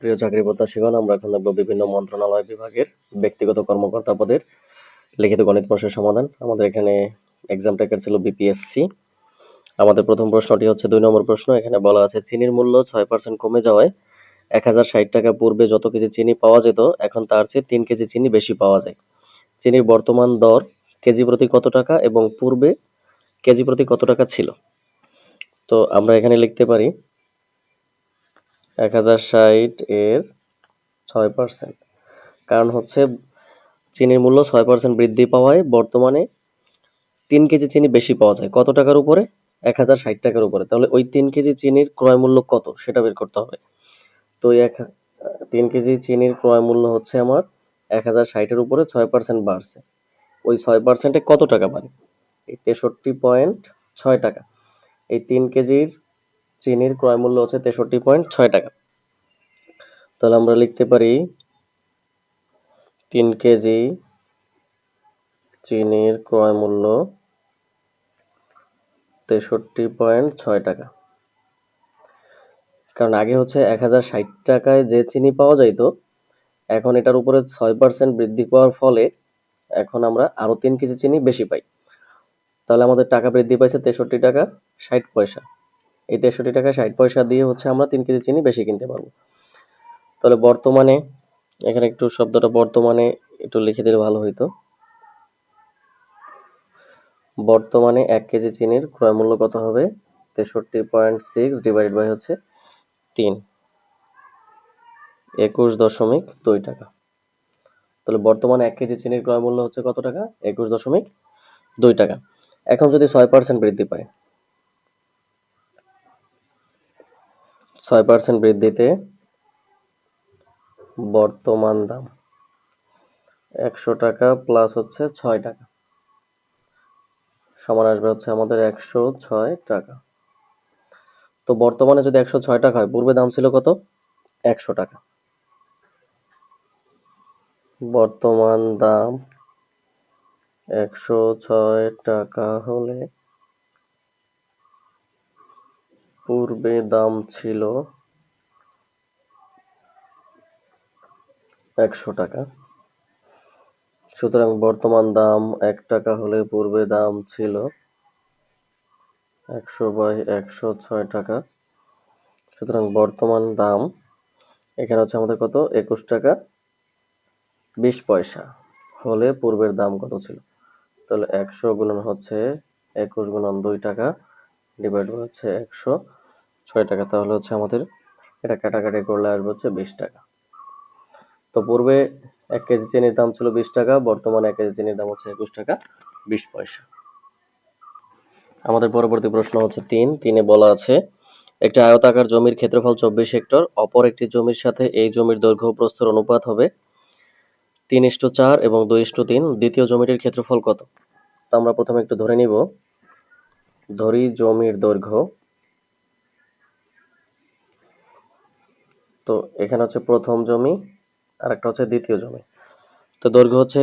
প্রিয় চাকরি প্রত্যাশীগণ আমরা এখন দেখব বিভিন্ন মন্ত্রণালয় বিভাগের ব্যক্তিগত কর্মকর্তা পদের লিখিত গণিত প্রশ্নের সমাধান। আমাদের এখানে এক্সাম টাইকার ছিল বিপিএসসি আমাদের প্রথম প্রশ্নটি হচ্ছে, দুই নম্বর প্রশ্ন, এখানে বলা আছে, চিনির মূল্য ছয় পার্সেন্ট কমে যাওয়ায় এক হাজার ষাট টাকা পূর্বে যত কেজি চিনি পাওয়া যেত, এখন তার চেয়ে তিন কেজি চিনি বেশি পাওয়া যায়। চিনির বর্তমান দর কেজি প্রতি কত টাকা এবং পূর্বে কেজি প্রতি কত টাকা ছিল? তো আমরা এখানে লিখতে পারি এক হাজার ষাট এর ছয় পার্সেন্ট কারণ হচ্ছে চিনির মূল্য ছয় পার্সেন্ট বৃদ্ধি পাওয়ায় বর্তমানে তিন কেজি চিনি বেশি পাওয়া যায়। কত টাকার উপরে? এক হাজার ষাট টাকার উপরে। তাহলে ওই তিন কেজি চিনির ক্রয় মূল্য কত? সেটা বের করতে হবে। তো এক, তিন কেজি চিনির ক্রয় মূল্য হচ্ছে আমার এক হাজার ষাটের উপরে ছয় পার্সেন্ট বাড়ছে। ওই ছয় পার্সেন্টে কত টাকা বাড়ে? এই তেষট্টি পয়েন্ট ছয় টাকা। এই তিন কেজির চিনির ক্রয় মূল্য হচ্ছে তেষট্টি পয়েন্ট ছয় টাকা। তাহলে আমরা লিখতে পারি তিন কেজি চিনির ক্রয় মূল্য তেষট্টি পয়েন্ট ছয় টাকা। কারণ আগে হচ্ছে এক হাজার ষাট টাকায় যে চিনি পাওয়া যাইতো, এখন এটার উপরে ছয় পার্সেন্ট বৃদ্ধি পাওয়ার ফলে এখন আমরা আরও তিন কেজি চিনি বেশি পাই। তাহলে আমাদের টাকা বৃদ্ধি পাইছে তেষট্টি টাকা ষাট পয়সা। এই তেষট্টি টাকা ষাট পয়সা দিয়ে হচ্ছে আমরা তিন কেজি চিনি বেশি কিনতে পারব। তাহলে বর্তমানে, এখানে একটু শব্দটা বর্তমানে একটু লিখে দিলে ভালো হইতো। বর্তমানে এক কেজি চিনির ক্রয় মূল্য কত হবে? তেষট্টি পয়েন্ট সিক্স ডিভাইড বাই হচ্ছে তিন। একুশ দশমিক দুই টাকা। তাহলে বর্তমানে এক কেজি চিনির ক্রয় মূল্য হচ্ছে কত টাকা? একুশ দশমিক দুই টাকা। এখন যদি ছয় পার্সেন্ট বৃদ্ধি পায় ছয় পার্সেন্ট বৃদ্ধিতে বর্তমান দাম একশো টাকা প্লাস হচ্ছে ছয় টাকা। সমান আসবে হচ্ছে আমাদের একশো ছয় টাকা। তো বর্তমানে যদি একশো ছয় টাকা হয়, পূর্বে দাম ছিল কত? একশো টাকা। বর্তমান দাম একশো ছয় টাকা হলে পূর্বে দাম ছিল একশো টাকা। সুতরাং বর্তমান দাম এক টাকা হলে পূর্বে দাম ছিল একশো বাই একশো ছয় টাকা। সুতরাং বর্তমান দাম এখানে হচ্ছে আমাদের কত? একুশ টাকা বিশ পয়সা হলে পূর্বের দাম কত ছিল? তাহলে একশো গুণন হচ্ছে একুশ গুণন দুই টাকা ডিভাইড হচ্ছে একশো। ছয় টাকা, তাহলে হচ্ছে আমাদের এটা কাটাকাটি করলে আসবে হচ্ছে বিশ টাকা। তো পূর্বে এক কেজি চিনির দাম ছিল বিশ টাকা, বর্তমানে এক কেজি চিনির দাম হচ্ছে একুশ টাকা, বিশ পয়সা। আমাদের পরবর্তী প্রশ্ন হচ্ছে তিন। তিনে বলা আছে, একটি আয়তাকার জমির ক্ষেত্রফল চব্বিশ হেক্টর, অপর একটি জমির সাথে এই জমির দৈর্ঘ্য ও প্রস্থের অনুপাত হবে তিন ইস্টু চার এবং দুই ইস্টু তিন। দ্বিতীয় জমিটির ক্ষেত্রফল কত? তো আমরা প্রথমে একটু ধরে নিব। ধরি জমির দৈর্ঘ্য। তো এখানে হচ্ছে প্রথম জমি আর একটা হচ্ছে দ্বিতীয় জমি। তো দৈর্ঘ্য হচ্ছে,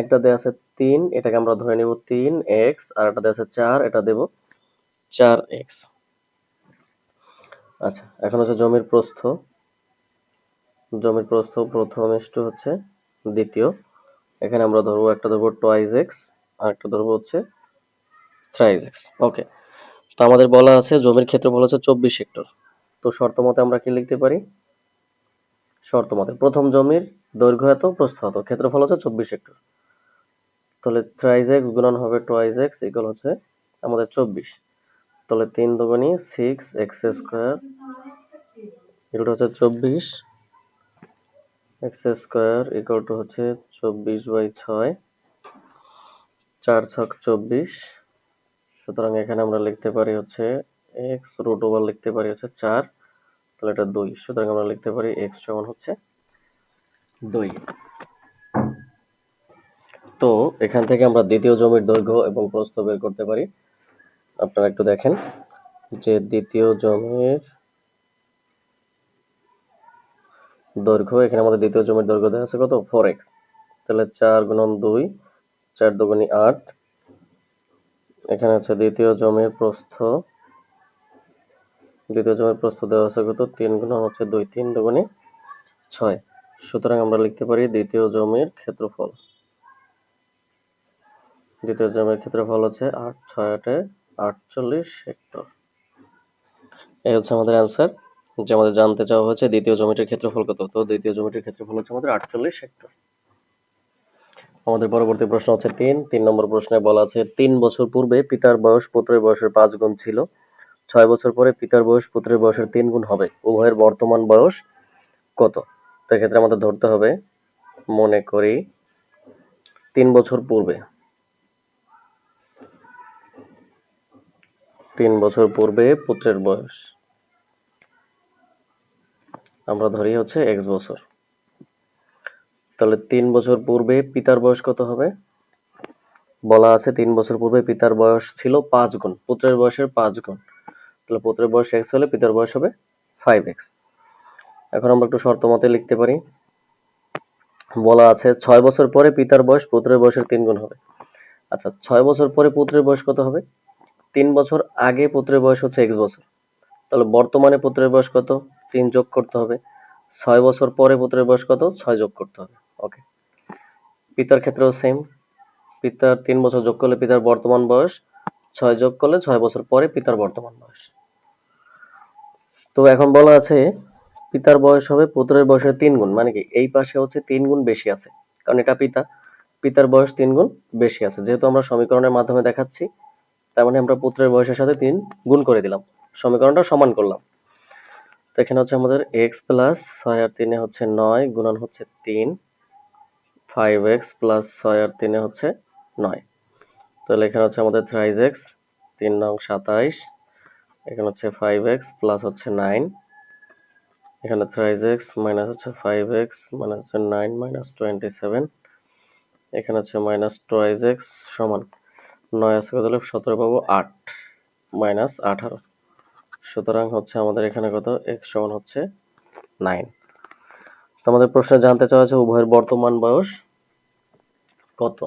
একটা দেওয়া আছে তিন, এটাকে আমরা ধরে নিব তিন এক্স, আর একটা দেওয়া আছে চার, এটা দেব চার এক্স। আচ্ছা এখন হচ্ছে জমির প্রস্থ। জমির প্রস্থ প্রথম ইস্টু হচ্ছে দ্বিতীয়। এখানে আমরা ধরবো, একটা ধরবো টোয়াইজ এক্স আর একটা ধরবো হচ্ছে থ্রাইজ এক্স। ওকে, তো আমাদের বলা আছে, জমির ক্ষেত্রফল হচ্ছে চব্বিশ হেক্টর। তো শর্ত মতে আমরা কি লিখতে পারি? শর্ত মতে, প্রথম জমির দৈর্ঘ্য এত, প্রস্থ এত। ক্ষেত্রফল হচ্ছে চব্বিশ হেক্টর। তাহলে থ্রাইজ এক্স গুণন হবে টোয়াইজ এক্স ইকুয়াল হচ্ছে আমাদের চব্বিশ। তাহলে তিন দুগুণী সিক্স এক্স স্কোয়ার এগুলো হচ্ছে চব্বিশ। এক্স স্কোয়ার ইকুয়াল টু হচ্ছে চব্বিশ বাই ছয়, চার ছক চব্বিশ। সুতরাং এখানে আমরা লিখতে পারি হচ্ছে এক্স রুট ওভার লিখতে পারি হচ্ছে চার। তাহলে এটা দুই। সুতরাং আমরা লিখতে পারি এক্স সমান হচ্ছে দুই। তো এখান থেকে আমরা দ্বিতীয় জমির দৈর্ঘ্য এবং প্রস্থ বের করতে পারি। আপনারা একটু দেখেন যে দ্বিতীয় জমির দৈর্ঘ্য, এখানে আমাদের দ্বিতীয় জমির দৈর্ঘ্য দেখা আছে কত? ফোর এক্স তাহলে চার গুণন দুই, চার দুগুণি আট। এখানে হচ্ছে দ্বিতীয় জমির প্রস্থ দ্বিতীয় জমির প্রস্থ দেওয়া আছে কত তিন গুণ হচ্ছে দুই, তিন দুগুণি ছয়। সুতরাং আমরা লিখতে পারি দ্বিতীয় জমির ক্ষেত্রফল। দ্বিতীয় জমির ক্ষেত্রফল হচ্ছে আট, ছয়, আটে আটচল্লিশ হেক্টর। এই হচ্ছে আমাদের অ্যান্সার যে আমাদের জানতে চাওয়া হয়েছে, দ্বিতীয় জমিটির ক্ষেত্রফল কত? তো দ্বিতীয় জমিটির ক্ষেত্রফল হচ্ছে আমাদের আটচল্লিশ হেক্টর। আমাদের পরবর্তী প্রশ্ন হচ্ছে তিন। তিন নম্বর প্রশ্নে বলা আছে, তিন বছর পূর্বে পিতার বয়স পুত্রের বয়সের পাঁচ গুণ ছিল। ছয় বছর পরে পিতার বয়স পুত্রের বয়সের তিন গুণ হবে। উভয়ের বর্তমান বয়স কত? তো এক্ষেত্রে আমাদের ধরতে হবে, মনে করি তিন বছর পূর্বে। তিন বছর পূর্বে পুত্রের বয়স। আমরা ধরি হচ্ছে এক্স বছর। তাহলে তিন বছর পূর্বে পিতার বয়স কত হবে? বলা আছে তিন বছর পূর্বে পিতার বয়স ছিল পাঁচ গুণ, পুত্রের বয়সের পাঁচ গুণ। তাহলে পুত্রের বয়স এক্স হলে পিতার বয়স হবে ফাইভ এক্স এখন আমরা একটু শর্ত মতে লিখতে পারি। বলা আছে ছয় বছর পরে পিতার বয়স পুত্রের বয়সের তিন গুণ হবে। আচ্ছা ছয় বছর পরে পুত্রের বয়স কত হবে? তিন বছর আগে পুত্রের বয়স হচ্ছে এক্স বছর। তাহলে বর্তমানে পুত্রের বয়স কত? তিন যোগ করতে হবে। ছয় বছর পরে পুত্রের বয়স কত? ছয় যোগ করতে হবে। ওকে পিতার ক্ষেত্রেও সেম পিতার তিন বছর যোগ করলে পিতার বর্তমান বয়স, ছয় যোগ করলে ছয় বছর পরে পিতার বর্তমান বয়স। তো এখন বলা আছে পিতার বয়স হবে পুত্রের বয়সের তিন গুণ মানে কি এই পাশে হচ্ছে তিন গুণ বেশি আছে। কারণ এটা পিতা, পিতার বয়স তিন গুণ বেশি আছে। যেহেতু আমরা সমীকরণের মাধ্যমে দেখাচ্ছি, তার মানে আমরা পুত্রের বয়সের সাথে তিন গুণ করে দিলাম, সমীকরণটা সমান করলাম। তো এখানে হচ্ছে আমাদের এক্স প্লাস ছয় আর তিনে হচ্ছে নয় গুণন হচ্ছে তিন ফাইভ এক্স প্লাস ছয় আর তিনে হচ্ছে নয়। তাহলে এখানে হচ্ছে আমাদের থ্রাইজ এক্স তিন নং সাতাইশ এখানে হচ্ছে ফাইভ এক্স প্লাস হচ্ছে নাইন এখানে থ্রাইজ এক্স মাইনাস হচ্ছে ফাইভ এক্স মাইনাস হচ্ছে নাইন মাইনাস টোয়েন্টি সেভেন এখানে হচ্ছে মাইনাস টোয়াইজ এক্স সমান নয় আছে কত হলে সতেরো পাবো আট মাইনাস আঠারো, সুতরাং হচ্ছে আমাদের এখানে কত? এক্স সমান হচ্ছে নাইন আমাদের প্রশ্নে জানতে চাওয়া হচ্ছে উভয়ের বর্তমান বয়স কত?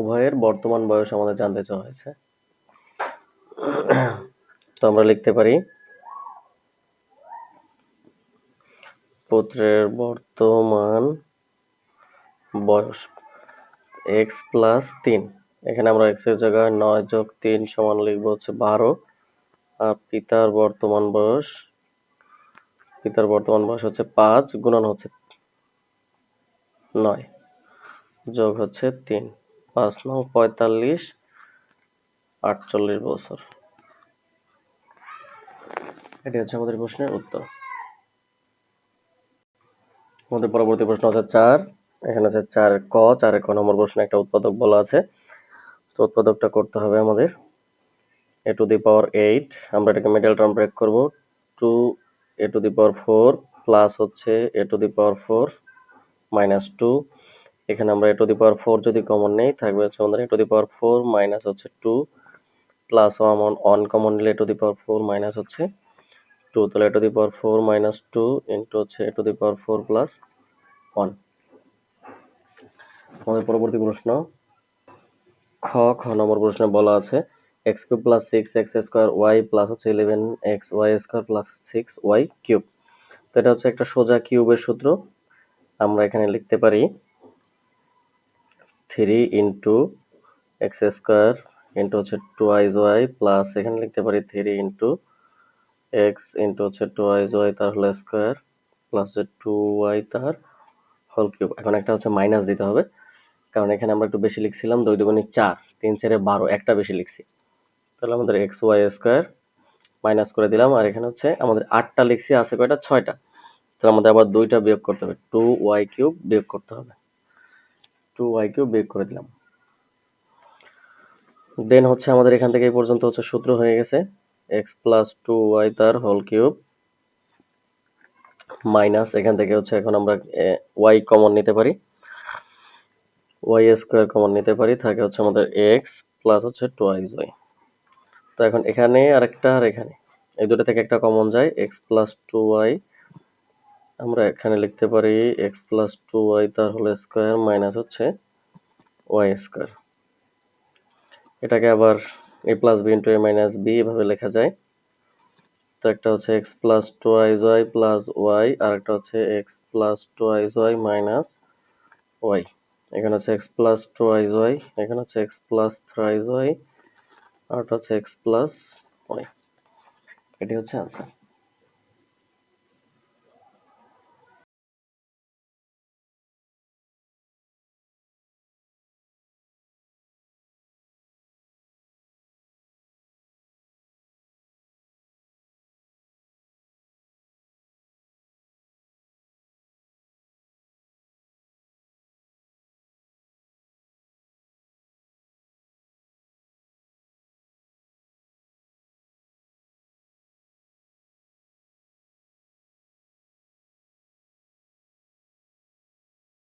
উভয়ের বর্তমান বয়স আমাদের জানতে চাওয়া হয়েছে। তো আমরা লিখতে পারি পুত্রের বর্তমান বয়স এক্স প্লাস তিন। এখানে আমরা এক্সের জায়গায় নয় যোগ তিন সমান লিখব হচ্ছে বারো। আর পিতার বর্তমান বয়স, পিতার বর্তমান বয়স হচ্ছে পাঁচ গুণন হচ্ছে নয় যোগ হচ্ছে তিন। পাঁচ নং পঁয়তাল্লিশ আটচল্লিশ বছর। এটি হচ্ছে আমাদের প্রশ্নের উত্তর। আমাদের পরবর্তী প্রশ্ন হচ্ছে চার। এখানে আছে চার ক চার ক নম্বর প্রশ্নে একটা উৎপাদক বলা আছে। তো উৎপাদকটা করতে হবে আমাদের। A to the power eight. আমরা এটাকে মিডল টার্ম ব্রেক করব। To, a to the power four plus হচ্ছে a to the power four minus two. এখানে আমরা a to the power four যদি কমন নেই, থাকবে হচ্ছে আমাদের a to the power four minus হচ্ছে two. Plus one on common নিলে a to the power four minus হচ্ছে টু তাহলে a to the power four minus two into হচ্ছে a to the power four plus one আমাদের পরবর্তী প্রশ্ন, খ খ নম্বর প্রশ্নে বলা আছে x cube plus six x square y plus হচ্ছে eleven x y square plus six y cube তো এটা হচ্ছে একটা সোজা কিউবের সূত্র, আমরা এখানে লিখতে পারি three into x square into হচ্ছে টু আইজ ওয়াই প্লাস এখানে লিখতে পারি থ্রি ইন্টু এক্স ইন্টু হচ্ছে টু আইজ ওয়াই তার হোল স্কোয়ার প্লাস হচ্ছে টু ওয়াই তার হোল কিউব এখন একটা হচ্ছে মাইনাস দিতে হবে, কারণ এখানে আমরা একটু বেশি লিখছিলাম দুই দুগুণি চার, তিন চারে বারো, একটা বেশি লিখছি। তাহলে আমাদের এক্স ওয়াই স্কোয়ার মাইনাস করে দিলাম, আর এখানে হচ্ছে আমাদের আটটা লিখছি, আছে কয়টা? ছয়টা। তাহলে আমাদের আবার দুইটা বিয়োগ করতে হবে টু ওয়াই কিউব বিয়োগ করতে হবে। টু ওয়াই কিউব বিয়োগ করে দিলাম। দেন হচ্ছে আমাদের এখান থেকে এই পর্যন্ত হচ্ছে সূত্র হয়ে গেছে। এক্স প্লাস টু ওয়াই তার হোল কিউব মাইনাস এখান থেকে হচ্ছে এখন আমরা ওয়াই কমন নিতে পারি। ওয়াই স্কোয়ার কমন নিতে পারি, থাকে হচ্ছে আমাদের এক্স প্লাস হচ্ছে টোয়াইজ ওয়াই তো এখন এখানে আরেকটা আর এখানে, এই দুটো থেকে একটা কমন যায় এক্স প্লাস টু ওয়াই আমরা এখানে লিখতে পারি এক্স প্লাস টু ওয়াই তার হোল স্কোয়ার মাইনাস হচ্ছে ওয়াই স্কোয়ার এটাকে আবার a plus b into a minus b এভাবে লেখা যায়। তো একটা হচ্ছে x plus two is y plus y আর একটা হচ্ছে x plus two is y minus y এখানে হচ্ছে x plus two is y এখানে হচ্ছে x plus three is y আর একটা হচ্ছে এক্স প্লাস ওয়াই এটি হচ্ছে আনসার